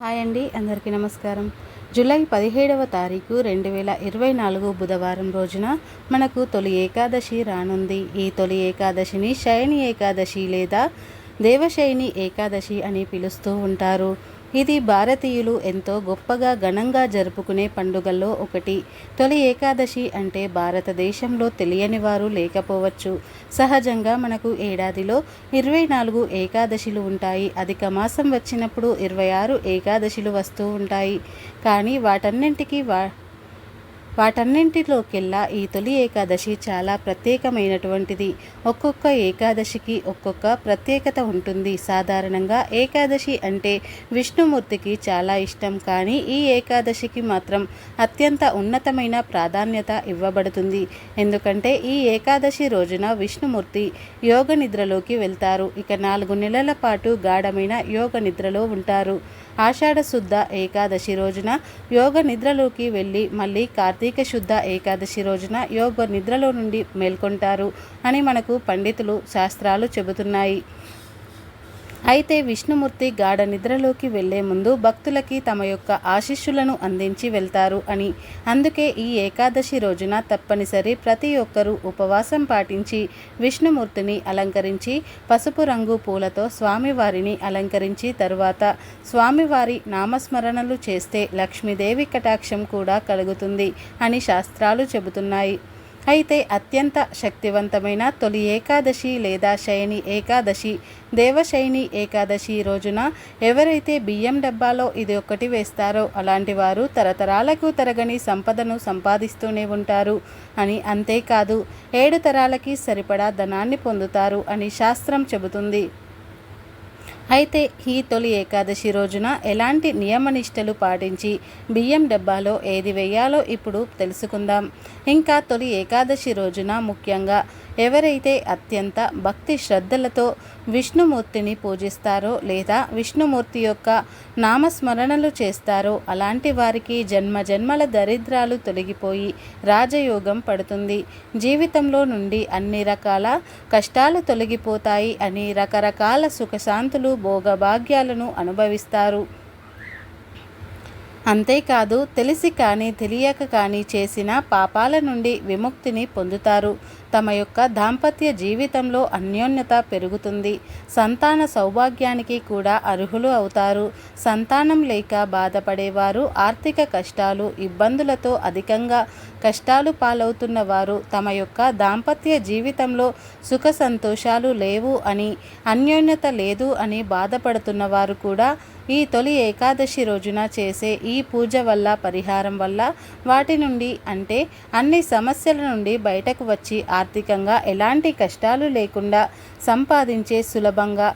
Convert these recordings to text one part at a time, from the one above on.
Hi అండి అందరికీ నమస్కారం. జూలై పదిహేడవ తారీఖు రెండు వేల ఇరవై నాలుగు బుధవారం రోజున మనకు తొలి ఏకాదశి రానుంది. ఈ తొలి ఏకాదశిని శయని ఏకాదశి లేదా దేవశయని ఏకాదశి అని పిలుస్తూ ఉంటారు. ఇది భారతీయులు ఎంతో గొప్పగా ఘనంగా జరుపుకునే పండుగల్లో ఒకటి. తొలి ఏకాదశి అంటే భారతదేశంలో తెలియని వారు లేకపోవచ్చు. సహజంగా మనకు ఏడాదిలో ఇరవై నాలుగు ఏకాదశిలు ఉంటాయి. అధిక మాసం వచ్చినప్పుడు ఇరవై ఆరు ఏకాదశిలు వస్తూ ఉంటాయి. కానీ వాటన్నింటికీ వా వాటన్నింటిలోకెల్లా ఈ తొలి ఏకాదశి చాలా ప్రత్యేకమైనటువంటిది. ఒక్కొక్క ఏకాదశికి ఒక్కొక్క ప్రత్యేకత ఉంటుంది. సాధారణంగా ఏకాదశి అంటే విష్ణుమూర్తికి చాలా ఇష్టం. కానీ ఈ ఏకాదశికి మాత్రం అత్యంత ఉన్నతమైన ప్రాధాన్యత ఇవ్వబడుతుంది. ఎందుకంటే ఈ ఏకాదశి రోజున విష్ణుమూర్తి యోగ నిద్రలోకి వెళ్తారు. ఇక నాలుగు నెలల పాటు గాఢమైన యోగ నిద్రలో ఉంటారు. ఆషాఢ శుద్ధ ఏకాదశి రోజున యోగ నిద్రలోకి వెళ్ళి మళ్ళీ కార్తీక శుద్ధ ఏకాదశి రోజున యోగ నిద్రలో నుండి మేల్కొంటారు అని మనకు పండితులు శాస్త్రాలు చెబుతున్నాయి. అయితే విష్ణుమూర్తి గాఢ నిద్రలోకి వెళ్ళే ముందు భక్తులకి తమ యొక్క ఆశీస్సులను అందించి వెళ్తారు అని. అందుకే ఈ ఏకాదశి రోజున తప్పనిసరి ప్రతి ఒక్కరూ ఉపవాసం పాటించి విష్ణుమూర్తిని అలంకరించి పసుపు రంగు పూలతో స్వామివారిని అలంకరించి తరువాత స్వామివారి నామస్మరణలు చేస్తే లక్ష్మీదేవి కటాక్షం కూడా కలుగుతుంది అని శాస్త్రాలు చెబుతున్నాయి. అయితే అత్యంత శక్తివంతమైన తొలి ఏకాదశి లేదా శయని ఏకాదశి దేవశయని ఏకాదశి రోజున ఎవరైతే బియ్యం డబ్బాలో ఇది ఒక్కటి వేస్తారో అలాంటి వారు తరతరాలకు తరగని సంపదను సంపాదిస్తూనే ఉంటారు. అని అంతేకాదు ఏడు తరాలకి సరిపడా ధనాన్ని పొందుతారు అని శాస్త్రం చెబుతుంది. అయితే ఈ తొలి ఏకాదశి రోజున ఎలాంటి నియమనిష్టలు పాటించి బియ్యం డబ్బాలో ఏది వేయాలో ఇప్పుడు తెలుసుకుందాం. ఇంకా తొలి ఏకాదశి రోజున ముఖ్యంగా ఎవరైతే అత్యంత భక్తి శ్రద్ధలతో విష్ణుమూర్తిని పూజిస్తారో లేదా విష్ణుమూర్తి యొక్క నామస్మరణలు చేస్తారో అలాంటి వారికి జన్మ జన్మల దరిద్రాలు తొలగిపోయి రాజయోగం పడుతుంది. జీవితంలో నుండి అన్ని రకాల కష్టాలు తొలగిపోతాయి అని రకరకాల సుఖశాంతులు భోగభాగ్యాలను అనుభవిస్తారు. అంతేకాదు తెలిసి కానీ తెలియక కానీ చేసిన పాపాల నుండి విముక్తిని పొందుతారు. తమ యొక్క దాంపత్య జీవితంలో అన్యోన్యత పెరుగుతుంది. సంతాన సౌభాగ్యానికి కూడా అర్హులు అవుతారు. సంతానం లేక బాధపడేవారు ఆర్థిక కష్టాలు ఇబ్బందులతో అధికంగా కష్టాలు పాలవుతున్న వారు తమ యొక్క దాంపత్య జీవితంలో సుఖ సంతోషాలు లేవు అని అన్యోన్యత లేదు అని బాధపడుతున్న వారు కూడా ఈ తొలి ఏకాదశి రోజున చేసే ఈ పూజ వల్ల పరిహారం వల్ల వాటి నుండి అంటే అన్ని సమస్యల నుండి బయటకు వచ్చి ఆర్థికంగా ఎలాంటి కష్టాలు లేకుండా సంపాదించే సులభంగా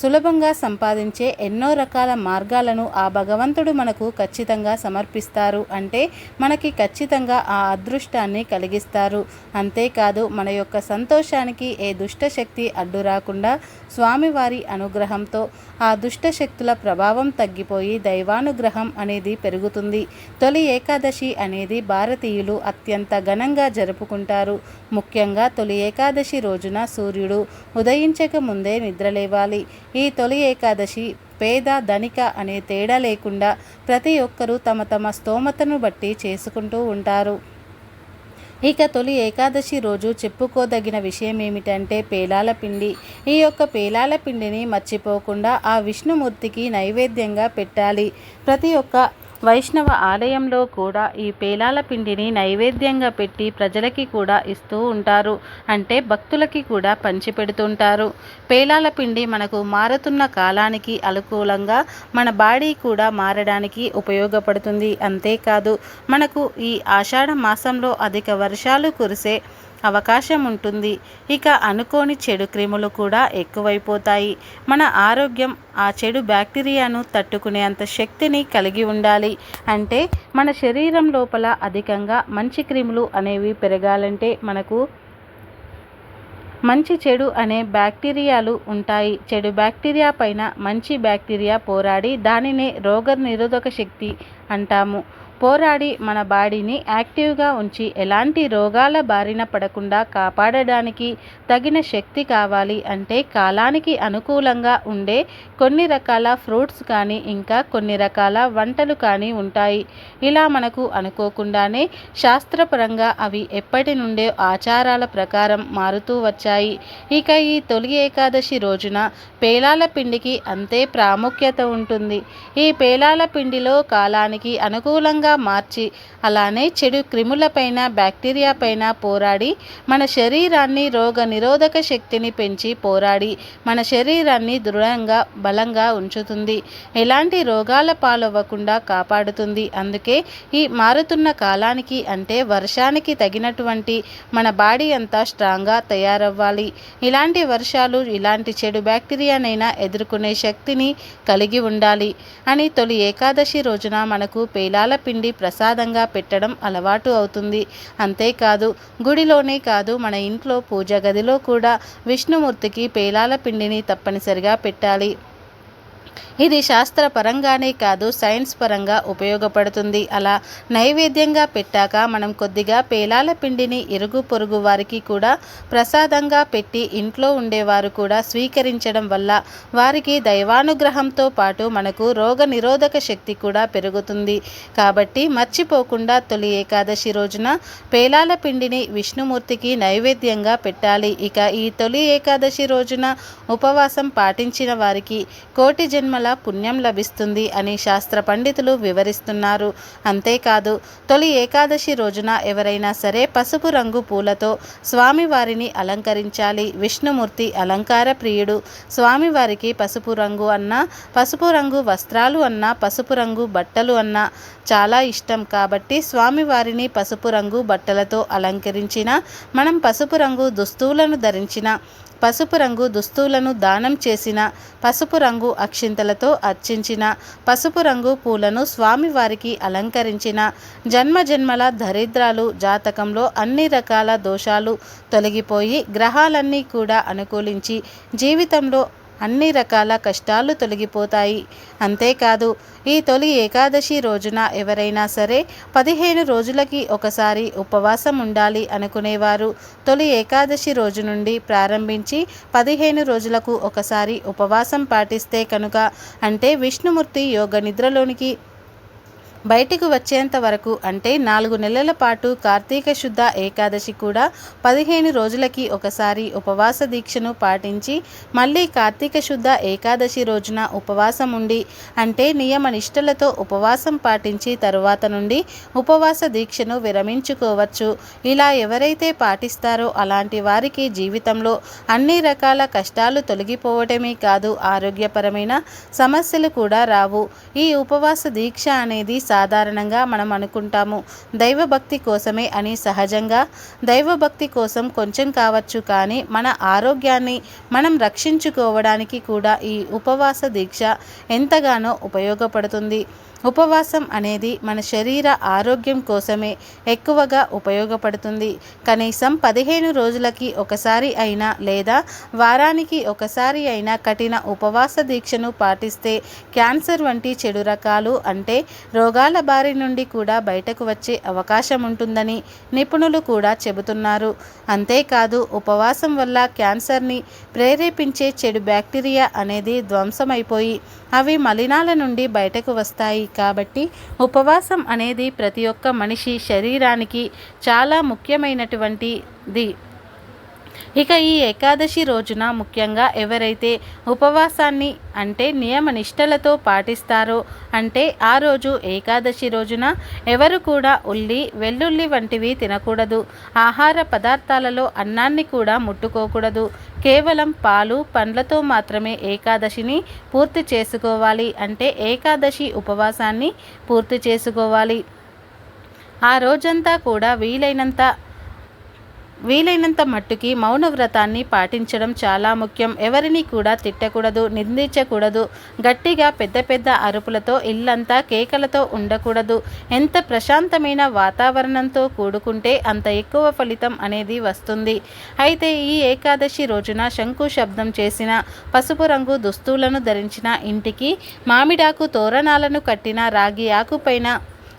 సులభంగా సంపాదించే ఎన్నో రకాల మార్గాలను ఆ భగవంతుడు మనకు ఖచ్చితంగా సమర్పిస్తారు. అంటే మనకి ఖచ్చితంగా ఆ అదృష్టాన్ని కలిగిస్తారు. అంతేకాదు మన యొక్క సంతోషానికి ఏ దుష్టశక్తి అడ్డు రాకుండా స్వామివారి అనుగ్రహంతో ఆ దుష్టశక్తుల ప్రభావం తగ్గిపోయి దైవానుగ్రహం అనేది పెరుగుతుంది. తొలి ఏకాదశి అనేది భారతీయులు అత్యంత ఘనంగా జరుపుకుంటారు. ముఖ్యంగా తొలి ఏకాదశి రోజున సూర్యుడు ఉదయించక ముందే నిద్రలేవాలి. ఈ తొలి ఏకాదశి పేద ధనిక అనే తేడా లేకుండా ప్రతి ఒక్కరూ తమ తమ స్తోమతను బట్టి చేసుకుంటూ ఉంటారు. ఇక తొలి ఏకాదశి రోజు చెప్పుకోదగిన విషయం ఏమిటంటే పేలాల పిండి. ఈ యొక్క పేలాల పిండిని మర్చిపోకుండా ఆ విష్ణుమూర్తికి నైవేద్యంగా పెట్టాలి. ప్రతి ఒక్క వైష్ణవ ఆలయంలో కూడా ఈ పేలాల పిండిని నైవేద్యంగా పెట్టి ప్రజలకి కూడా ఇస్తూ ఉంటారు. అంటే భక్తులకి కూడా పంచిపెడుతుంటారు. పేలాల పిండి మనకు మారుతున్న కాలానికి అనుకూలంగా మన బాడీ కూడా మారడానికి ఉపయోగపడుతుంది. అంతేకాదు మనకు ఈ ఆషాఢ మాసంలో అధిక వర్షాలు కురిసే అవకాశం ఉంటుంది. ఇక అనుకోని చెడు క్రిములు కూడా ఎక్కువైపోతాయి. మన ఆరోగ్యం ఆ చెడు బ్యాక్టీరియాను తట్టుకునే అంత శక్తిని కలిగి ఉండాలి. అంటే మన శరీరం లోపల అధికంగా మంచి క్రిములు అనేవి పెరగాలంటే మనకు మంచి చెడు అనే బ్యాక్టీరియాలు ఉంటాయి. చెడు బ్యాక్టీరియా పైన మంచి బ్యాక్టీరియా పోరాడి దానినే రోగ నిరోధక శక్తి అంటాము. పోరాడి మన బాడీని యాక్టివ్గా ఉంచి ఎలాంటి రోగాల బారిన పడకుండా కాపాడడానికి తగిన శక్తి కావాలి అంటే కాలానికి అనుకూలంగా ఉండే కొన్ని రకాల ఫ్రూట్స్ కానీ ఇంకా కొన్ని రకాల వంటలు కానీ ఉంటాయి. ఇలా మనకు అనుకోకుండానే శాస్త్రపరంగా అవి ఎప్పటి నుండే ఆచారాల ప్రకారం మారుతూ వచ్చాయి. ఇక ఈ తొలి ఏకాదశి రోజున పేలాల పిండికి అంతే ప్రాముఖ్యత ఉంటుంది. ఈ పేలాల పిండిలో కాలానికి అనుకూలంగా మార్చి. అలానే చెడు క్రిములపైన బ్యాక్టీరియా పైన పోరాడి మన శరీరాన్ని రోగ నిరోధక శక్తిని పెంచి పోరాడి మన శరీరాన్ని దృఢంగా బలంగా ఉంచుతుంది. ఎలాంటి రోగాల పాలవ్వకుండా కాపాడుతుంది. అందుకే ఈ మారుతున్న కాలానికి అంటే వర్షానికి తగినటువంటి మన బాడీ అంతా స్ట్రాంగ్గా తయారవ్వాలి. ఇలాంటి వర్షాలు ఇలాంటి చెడు బ్యాక్టీరియానైనా ఎదుర్కొనే శక్తిని కలిగి ఉండాలి. అని తొలి ఏకాదశి రోజున మనకు పేలాల పిండి ప్రసాదంగా పెట్టడం అలవాటు అవుతుంది. అంతేకాదు గుడిలోనే కాదు మన ఇంట్లో పూజ గదిలో కూడా విష్ణుమూర్తికి పేలాల పిండిని తప్పనిసరిగా పెట్టాలి. ఇది శాస్త్రపరంగానే కాదు సైన్స్ పరంగా ఉపయోగపడుతుంది. అలా నైవేద్యంగా పెట్టాక మనం కొద్దిగా పేలాల పిండిని ఇరుగు పొరుగు వారికి కూడా ప్రసాదంగా పెట్టి ఇంట్లో ఉండేవారు కూడా స్వీకరించడం వల్ల వారికి దైవానుగ్రహంతో పాటు మనకు రోగ నిరోధక శక్తి కూడా పెరుగుతుంది. కాబట్టి మర్చిపోకుండా తొలి ఏకాదశి రోజున పేలాల పిండిని విష్ణుమూర్తికి నైవేద్యంగా పెట్టాలి. ఇక ఈ తొలి ఏకాదశి రోజున ఉపవాసం పాటించిన వారికి కోటి జన్మల పుణ్యం లభిస్తుంది అని శాస్త్ర పండితులు వివరిస్తున్నారు. అంతేకాదు తొలి ఏకాదశి రోజున ఎవరైనా సరే పసుపు రంగు పూలతో స్వామివారిని అలంకరించాలి. విష్ణుమూర్తి అలంకార ప్రియుడు. స్వామివారికి పసుపు రంగు అన్నా పసుపు రంగు వస్త్రాలు అన్నా పసుపు రంగు బట్టలు అన్నా చాలా ఇష్టం. కాబట్టి స్వామివారిని పసుపు రంగు బట్టలతో అలంకరించిన మనం పసుపు రంగు దుస్తువులను ధరించిన పసుపు రంగు దుస్తువులను దానం చేసిన పసుపు రంగు అక్షింతలతో అర్చించిన పసుపు రంగు పూలను స్వామివారికి అలంకరించిన జన్మ జన్మల దరిద్రాలు జాతకంలో అన్ని రకాల దోషాలు తొలగిపోయి గ్రహాలన్నీ కూడా అనుకూలించి జీవితంలో అన్ని రకాల కష్టాలు తొలగిపోతాయి. అంతేకాదు ఈ తొలి ఏకాదశి రోజున ఎవరైనా సరే పదిహేను రోజులకి ఒకసారి ఉపవాసం ఉండాలి అనుకునేవారు. తొలి ఏకాదశి రోజు నుండి ప్రారంభించి పదిహేను రోజులకు ఒకసారి ఉపవాసం పాటిస్తే కనుక అంటే విష్ణుమూర్తి యోగ నిద్రలోనికి బయటికి వచ్చేంత వరకు అంటే నాలుగు నెలల పాటు కార్తీక శుద్ధ ఏకాదశి కూడా పదిహేను రోజులకి ఒకసారి ఉపవాస దీక్షను పాటించి మళ్ళీ కార్తీక శుద్ధ ఏకాదశి రోజున ఉపవాసం ఉండి అంటే నియమ నిష్టలతో ఉపవాసం పాటించి తరువాత నుండి ఉపవాస దీక్షను విరమించుకోవచ్చు. ఇలా ఎవరైతే పాటిస్తారో అలాంటి వారికి జీవితంలో అన్ని రకాల కష్టాలు తొలగిపోవటమే కాదు ఆరోగ్యపరమైన సమస్యలు కూడా రావు. ఈ ఉపవాస దీక్ష అనేది సాధారణంగా మనం అనుకుంటాము. దైవభక్తి కోసమే అని సహజంగా దైవభక్తి కోసం కొంచెం కావచ్చు కానీ మన ఆరోగ్యాన్ని మనం రక్షించుకోవడానికి కూడా ఈ ఉపవాస దీక్ష ఎంతగానో ఉపయోగపడుతుంది. ఉపవాసం అనేది మన శరీర ఆరోగ్యం కోసమే ఎక్కువగా ఉపయోగపడుతుంది. కనీసం పదిహేను రోజులకి ఒకసారి అయినా లేదా వారానికి ఒకసారి అయినా కఠిన ఉపవాస దీక్షను పాటిస్తే క్యాన్సర్ వంటి చెడు రకాలు అంటే రోగాల బారి నుండి కూడా బయటకు వచ్చే అవకాశం ఉంటుందని నిపుణులు కూడా చెబుతున్నారు. అంతేకాదు ఉపవాసం వల్ల క్యాన్సర్ని ప్రేరేపించే చెడు బ్యాక్టీరియా అనేది ధ్వంసమైపోయి అవి మలినాల నుండి బయటకు వస్తాయి. కాబట్టి ఉపవాసం అనేది ప్రతి ఒక్క మనిషి శరీరానికి చాలా ముఖ్యమైనటువంటిది. ఇక ఈ ఏకాదశి రోజున ముఖ్యంగా ఎవరైతే ఉపవాసాన్ని అంటే నియమ నిష్టలతో పాటిస్తారో అంటే ఆ రోజు ఏకాదశి రోజున ఎవరు కూడా ఉల్లి వెల్లుల్లి వంటివి తినకూడదు. ఆహార పదార్థాలలో అన్నాన్ని కూడా ముట్టుకోకూడదు. కేవలం పాలు పండ్లతో మాత్రమే ఏకాదశిని పూర్తి చేసుకోవాలి అంటే ఏకాదశి ఉపవాసాన్ని పూర్తి చేసుకోవాలి. ఆ రోజంతా కూడా వీలైనంత వీలైనంత మట్టుకి మౌన వ్రతాన్ని పాటించడం చాలా ముఖ్యం. ఎవరిని కూడా తిట్టకూడదు నిందించకూడదు. గట్టిగా పెద్ద పెద్ద అరుపులతో ఇల్లంతా కేకలతో ఉండకూడదు. ఎంత ప్రశాంతమైన వాతావరణంతో కూడుకుంటే అంత ఎక్కువ ఫలితం అనేది వస్తుంది. అయితే ఈ ఏకాదశి రోజున శంకు శబ్దం చేసిన పసుపు రంగు దుస్తులను ధరించిన ఇంటికి మామిడాకు తోరణాలను కట్టిన రాగి ఆకుపైన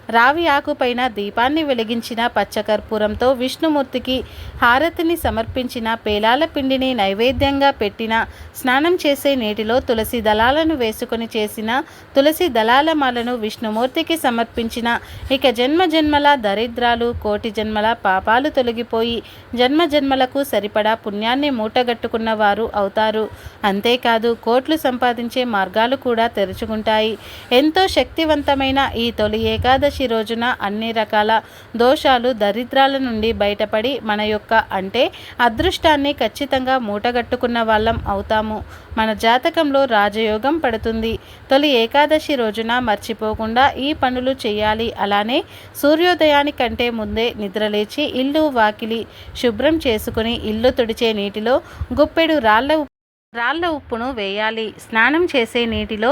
రావి ఆకుపైన దీపాన్ని వెలిగించిన పచ్చకర్పూరంతో విష్ణుమూర్తికి హారతిని సమర్పించిన పేలాల పిండిని నైవేద్యంగా పెట్టిన స్నానం చేసే నీటిలో తులసి దళాలను వేసుకొని చేసిన తులసి దళాల మాలను విష్ణుమూర్తికి సమర్పించిన ఇక జన్మ జన్మల దరిద్రాలు కోటి జన్మల పాపాలు తొలగిపోయి జన్మ జన్మలకు సరిపడా పుణ్యాన్ని మూటగట్టుకున్న వారు అవుతారు. అంతేకాదు కోట్లు సంపాదించే మార్గాలు కూడా తెరుచుకుంటాయి. ఎంతో శక్తివంతమైన ఈ తొలి ఏకాదశి రోజున అన్ని రకాల దోషాలు దరిద్రాల నుండి బయటపడి మన యొక్క అంటే అదృష్టాన్ని ఖచ్చితంగా మూటగట్టుకున్న వాళ్ళం అవుతాము. మన జాతకంలో రాజయోగం పడుతుంది. తొలి ఏకాదశి రోజున మర్చిపోకుండా ఈ పనులు చేయాలి. అలానే సూర్యోదయానికంటే ముందే నిద్రలేచి ఇల్లు వాకిలి శుభ్రం చేసుకుని ఇల్లు తుడిచే నీటిలో గుప్పెడు రాళ్ళ రాళ్ళ ఉప్పును వేయాలి. స్నానం చేసే నీటిలో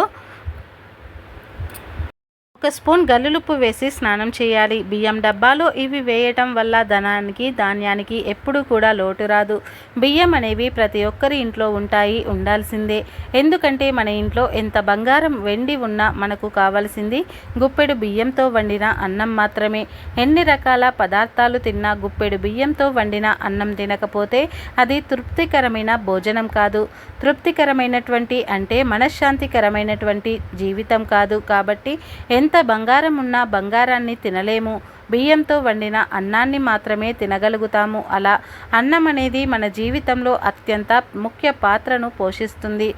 ఒక స్పూన్ గల్లులుప్పు వేసి స్నానం చేయాలి. బియ్యం డబ్బాలో ఇవి వేయటం వల్ల ధనానికి ధాన్యానికి ఎప్పుడూ కూడా లోటు రాదు. బియ్యం అనేవి ప్రతి ఒక్కరి ఇంట్లో ఉంటాయి ఉండాల్సిందే. ఎందుకంటే మన ఇంట్లో ఎంత బంగారం వెండి ఉన్నా మనకు కావాల్సింది గుప్పెడు బియ్యంతో వండిన అన్నం మాత్రమే. ఎన్ని రకాల పదార్థాలు తిన్నా గుప్పెడు బియ్యంతో వండిన అన్నం తినకపోతే అది తృప్తికరమైన భోజనం కాదు. తృప్తికరమైనటువంటి అంటే మనశ్శాంతికరమైనటువంటి జీవితం కాదు. కాబట్టి ఎంత బంగారం ఉన్నా బంగారాన్ని తినలేము. బియ్యంతో వండిన అన్నాన్ని మాత్రమే తినగలుగుతాము. అలా అన్నం అనేది మన జీవితంలో అత్యంత ముఖ్య పాత్రను పోషిస్తుంది.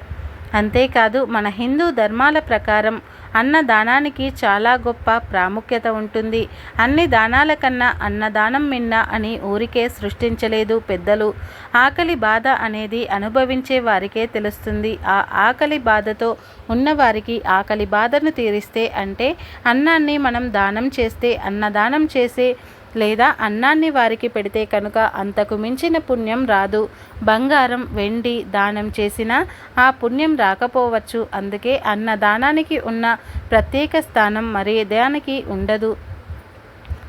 అంతేకాదు మన హిందూ ధర్మాల ప్రకారం అన్నదానానికి చాలా గొప్ప ప్రాముఖ్యత ఉంటుంది. అన్ని దానాల కన్నా అన్నదానం మిన్న అని ఊరికే సృష్టించలేదు పెద్దలు. ఆకలి బాధ అనేది అనుభవించే వారికే తెలుస్తుంది. ఆ ఆకలి బాధతో ఉన్నవారికి ఆకలి బాధను తీరిస్తే అంటే అన్నాన్ని మనం దానం చేస్తే అన్నదానం చేసే లేదా అన్నాన్ని వారికి పెడితే కనుక అంతకు మించిన పుణ్యం రాదు. బంగారం వెండి దానం చేసినా ఆ పుణ్యం రాకపోవచ్చు. అందుకే అన్నదానానికి ఉన్న ప్రత్యేక స్థానం మరే దానికి ఉండదు.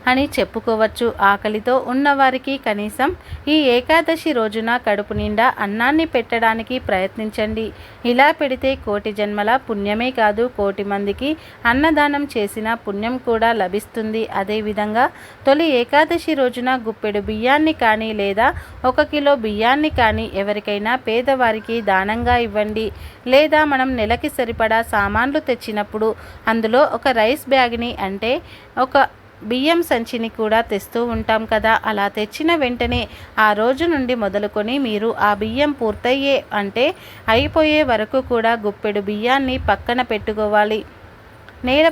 అని చెప్పుకోవచ్చు. ఆకలితో ఉన్నవారికి కనీసం ఈ ఏకాదశి రోజున కడుపు నిండా అన్నాన్ని పెట్టడానికి ప్రయత్నించండి. ఇలా పెడితే కోటి జన్మల పుణ్యమే కాదు కోటి మందికి అన్నదానం చేసిన పుణ్యం కూడా లభిస్తుంది. అదేవిధంగా తొలి ఏకాదశి రోజున గుప్పెడు బియ్యాన్ని కానీ లేదా ఒక కిలో బియ్యాన్ని కానీ ఎవరికైనా పేదవారికి దానంగా ఇవ్వండి. లేదా మనం నెలకి సరిపడా సామాన్లు తెచ్చినప్పుడు అందులో ఒక రైస్ బ్యాగ్ని అంటే ఒక బియ్యం సంచిని కూడా తెస్తూ ఉంటాం కదా. అలా తెచ్చిన వెంటనే ఆ రోజు నుండి మొదలుకొని మీరు ఆ బియ్యం పూర్తయ్యే అంటే అయిపోయే వరకు కూడా గుప్పెడు బియ్యాన్ని పక్కన పెట్టుకోవాలి. నేల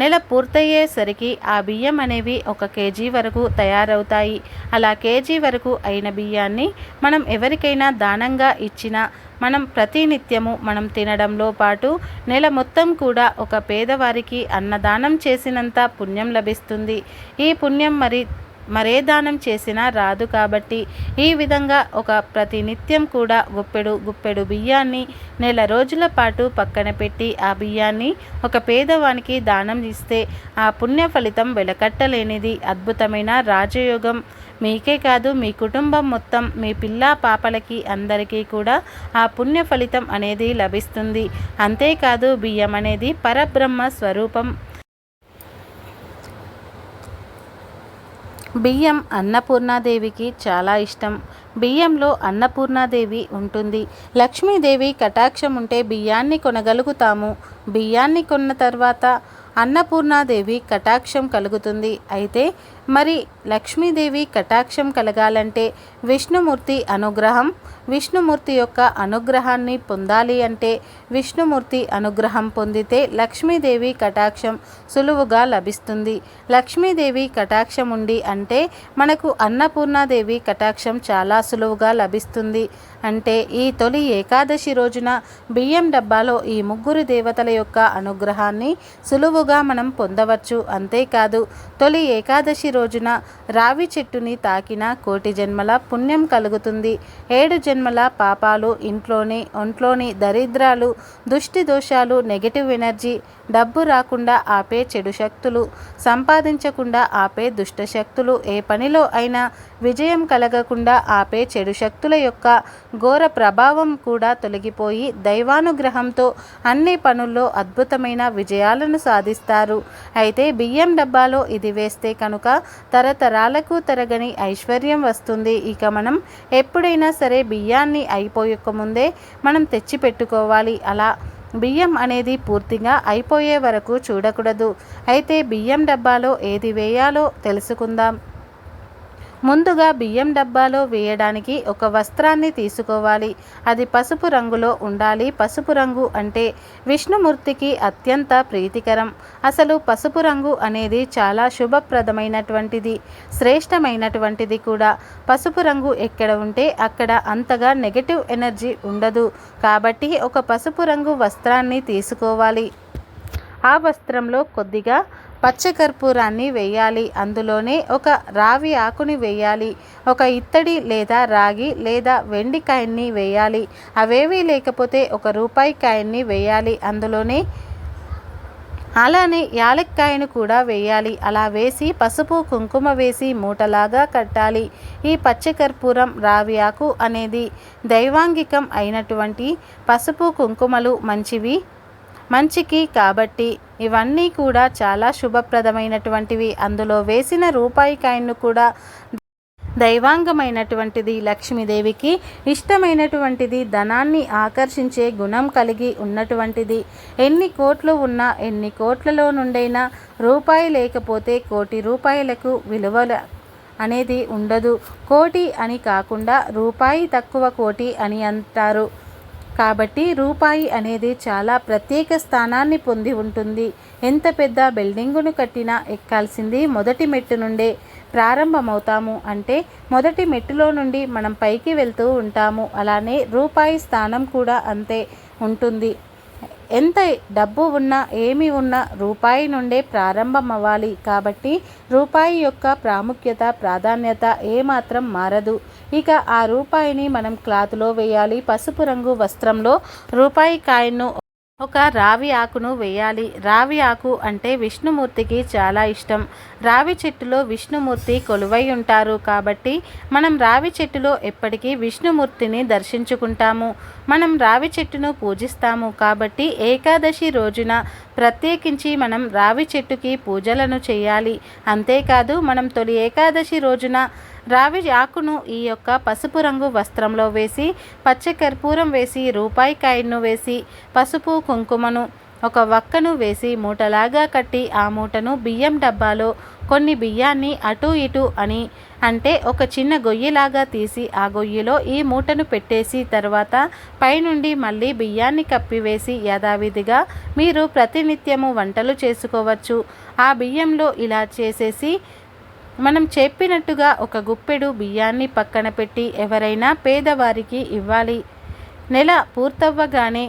నెల పూర్తయ్యేసరికి ఆ బియ్యం అనేవి ఒక కేజీ వరకు తయారవుతాయి. అలా కేజీ వరకు అయిన బియ్యాన్ని మనం ఎవరికైనా దానంగా ఇచ్చినా మనం ప్రతినిత్యము మనం తినడంలో పాటు నెల మొత్తం కూడా ఒక పేదవారికి అన్నదానం చేసినంత పుణ్యం లభిస్తుంది. ఈ పుణ్యం మరి మరే దానం చేసినా రాదు కాబట్టి ఈ విధంగా ఒక ప్రతినిత్యం కూడా గుప్పెడు గుప్పెడు బియ్యాన్ని నెల రోజుల పాటు పక్కన పెట్టి ఆ బియ్యాన్ని ఒక పేదవానికి దానం ఇస్తే ఆ పుణ్య ఫలితం వెలకట్టలేనిది అద్భుతమైన రాజయోగం. మీకే కాదు మీ కుటుంబం మొత్తం మీ పిల్ల పాపలకి అందరికీ కూడా ఆ పుణ్య ఫలితం అనేది లభిస్తుంది. అంతేకాదు బియ్యం అనేది పరబ్రహ్మ స్వరూపం. బియ్యం అన్నపూర్ణాదేవికి చాలా ఇష్టం. బియ్యంలో అన్నపూర్ణాదేవి ఉంటుంది. లక్ష్మీదేవి కటాక్షం ఉంటే బియ్యాన్ని కొనగలుగుతాము. బియ్యాన్ని కొన్న తర్వాత అన్నపూర్ణాదేవి కటాక్షం కలుగుతుంది. అయితే మరి లక్ష్మీదేవి కటాక్షం కలగాలంటే విష్ణుమూర్తి అనుగ్రహం విష్ణుమూర్తి యొక్క అనుగ్రహాన్ని పొందాలి అంటే విష్ణుమూర్తి అనుగ్రహం పొందితే లక్ష్మీదేవి కటాక్షం సులువుగా లభిస్తుంది. లక్ష్మీదేవి కటాక్షం ఉండి అంటే మనకు అన్నపూర్ణాదేవి కటాక్షం చాలా సులువుగా లభిస్తుంది. అంటే ఈ తొలి ఏకాదశి రోజున బియ్యం డబ్బాలో ఈ ముగ్గురు దేవతల యొక్క అనుగ్రహాన్ని సులువుగా మనం పొందవచ్చు. అంతేకాదు తొలి ఏకాదశి రోజున రావి చెట్టుని తాకిన కోటి జన్మల పుణ్యం కలుగుతుంది. ఏడు జన్మల పాపాలు ఇంట్లోని ఒంట్లోని దరిద్రాలు దుష్టి దోషాలు నెగటివ్ ఎనర్జీ డబ్బు రాకుండా ఆపే చెడు శక్తులు సంపాదించకుండా ఆపే దుష్ట శక్తులు ఏ పనిలో అయినా విజయం కలగకుండా ఆపే చెడు శక్తుల యొక్క ఘోర ప్రభావం కూడా తొలగిపోయి దైవానుగ్రహంతో అన్ని పనుల్లో అద్భుతమైన విజయాలను సాధిస్తారు. అయితే బియ్యం డబ్బాలో ఇది వేస్తే కనుక తరతరాలకు తరగని ఐశ్వర్యం వస్తుంది. ఇక మనం ఎప్పుడైనా సరే బియ్యాన్ని అయిపోయక ముందే మనం తెచ్చి పెట్టుకోవాలి అలా బియ్యం అనేది పూర్తిగా అయిపోయే వరకు చూడకూడదు. అయితే బియ్యం డబ్బాలో ఏది వేయాలో తెలుసుకుందాం. ముందుగా బియ్యం డబ్బాలో వేయడానికి ఒక వస్త్రాన్ని తీసుకోవాలి. అది పసుపు రంగులో ఉండాలి. పసుపు రంగు అంటే విష్ణుమూర్తికి అత్యంత ప్రీతికరం. అసలు పసుపు రంగు అనేది చాలా శుభప్రదమైనటువంటిది శ్రేష్టమైనటువంటిది కూడా. పసుపు రంగు ఎక్కడ ఉంటే అక్కడ అంతగా నెగటివ్ ఎనర్జీ ఉండదు. కాబట్టి ఒక పసుపు రంగు వస్త్రాన్ని తీసుకోవాలి. ఆ వస్త్రంలో కొద్దిగా పచ్చకర్పూరాన్ని వేయాలి. అందులోనే ఒక రావి ఆకుని వేయాలి. ఒక ఇత్తడి లేదా రాగి లేదా వెండి కాయన్ని వేయాలి. అవేవీ లేకపోతే ఒక రూపాయి కాయన్ని వేయాలి. అందులోనే అలానే యాలక్కాయను కూడా వేయాలి. అలా వేసి పసుపు కుంకుమ వేసి మూటలాగా కట్టాలి. ఈ పచ్చకర్పూరం రావి ఆకు అనేది దైవాంగికం అయినటువంటి పసుపు కుంకుమలు మంచివి మంచికి కాబట్టి ఇవన్నీ కూడా చాలా శుభప్రదమైనటువంటివి. అందులో వేసిన రూపాయి కాయిన్ను కూడా దైవాంగమైనటువంటిది లక్ష్మీదేవికి ఇష్టమైనటువంటిది ధనాన్ని ఆకర్షించే గుణం కలిగి ఉన్నటువంటిది. ఎన్ని కోట్లు ఉన్నా ఎన్ని కోట్లలో నుండైనా రూపాయి లేకపోతే కోటి రూపాయలకు విలువల అనేది ఉండదు. కోటి అని కాకుండా రూపాయి తక్కువ కోటి అని అంటారు. కాబట్టి రూపాయి అనేది చాలా ప్రత్యేక స్థానాన్ని పొంది ఉంటుంది. ఎంత పెద్ద బిల్డింగును కట్టినా ఎక్కాల్సింది మొదటి మెట్టు నుండే ప్రారంభమవుతాము అంటే మొదటి మెట్టులో నుండి మనం పైకి వెళ్తూ ఉంటాము. అలానే రూపాయి స్థానం కూడా అంతే ఉంటుంది. ఎంత డబ్బు ఉన్నా ఏమి ఉన్నా రూపాయి నుండే ప్రారంభం అవ్వాలి కాబట్టి రూపాయి యొక్క ప్రాముఖ్యత ప్రాధాన్యత ఏమాత్రం మారదు. ఇక ఆ రూపాయిని మనం క్లాత్లో వేయాలి. పసుపు రంగు వస్త్రంలో రూపాయి కాయను ఒక రావి ఆకును వేయాలి. రావి ఆకు అంటే విష్ణుమూర్తికి చాలా ఇష్టం. రావి చెట్టులో విష్ణుమూర్తి కొలువై ఉంటారు కాబట్టి మనం రావి చెట్టులో ఎప్పటికీ విష్ణుమూర్తిని దర్శించుకుంటాము. మనం రావి చెట్టును పూజిస్తాము కాబట్టి ఏకాదశి రోజున ప్రత్యేకించి మనం రావి చెట్టుకి పూజలను చేయాలి. అంతేకాదు మనం తొలి ఏకాదశి రోజున రావి ఆకును ఈ యొక్క పసుపు రంగు వస్త్రంలో వేసి పచ్చ కర్పూరం వేసి రూపాయి కాయను వేసి పసుపు కుంకుమను ఒక వక్కను వేసి మూటలాగా కట్టి ఆ మూటను బియ్యం డబ్బాలో కొన్ని బియ్యాన్ని అటు ఇటు అని అంటే ఒక చిన్న గొయ్యిలాగా తీసి ఆ గొయ్యిలో ఈ మూటను పెట్టేసి తర్వాత పైనుండి మళ్ళీ బియ్యాన్ని కప్పివేసి యథావిధిగా మీరు ప్రతినిత్యము వంటలు చేసుకోవచ్చు. ఆ బియ్యంలో ఇలా చేసేసి మనం చెప్పినట్టుగా ఒక గుప్పెడు బియ్యాన్ని పక్కన పెట్టి ఎవరైనా పేదవారికి ఇవ్వాలి. నెల పూర్తవ్వగానే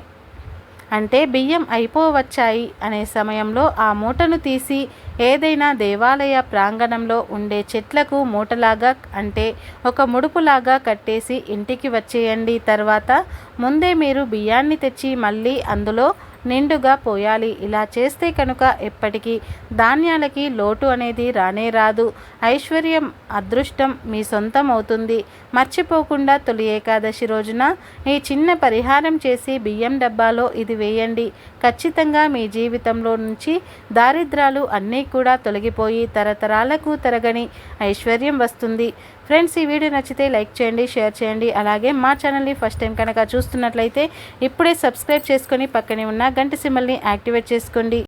అంటే బియ్యం అయిపోవచ్చాయి అనే సమయంలో ఆ మూటను తీసి ఏదైనా దేవాలయ ప్రాంగణంలో ఉండే చెట్లకు మూటలాగా అంటే ఒక ముడుపులాగా కట్టేసి ఇంటికి వచ్చేయండి. తర్వాత ముందే మీరు బియ్యాన్ని తెచ్చి మళ్ళీ అందులో నిండుగా పోయాలి. ఇలా చేస్తే కనుక ఎప్పటికీ ధాన్యాలకి లోటు అనేది రానే రాదు. ఐశ్వర్యం అదృష్టం మీ సొంతం అవుతుంది మర్చిపోకుండా తొలి ఏకాదశి రోజున ఈ చిన్న పరిహారం చేసి బియ్యం డబ్బాలో ఇది వేయండి. ఖచ్చితంగా మీ జీవితంలో నుంచి దారిద్రాలు అన్నీ కూడా తొలగిపోయి తరతరాలకు తరగని ఐశ్వర్యం వస్తుంది. ఫ్రెండ్స్ ఈ వీడియో నచ్చితే లైక్ చేయండి షేర్ చేయండి. అలాగే మా ఛానల్ని ఫస్ట్ టైం కనుక చూస్తున్నట్లయితే ఇప్పుడే సబ్స్క్రైబ్ చేసుకొని పక్కనే ఉన్న గంట సిమ్మల్ని యాక్టివేట్ చేసుకోండి.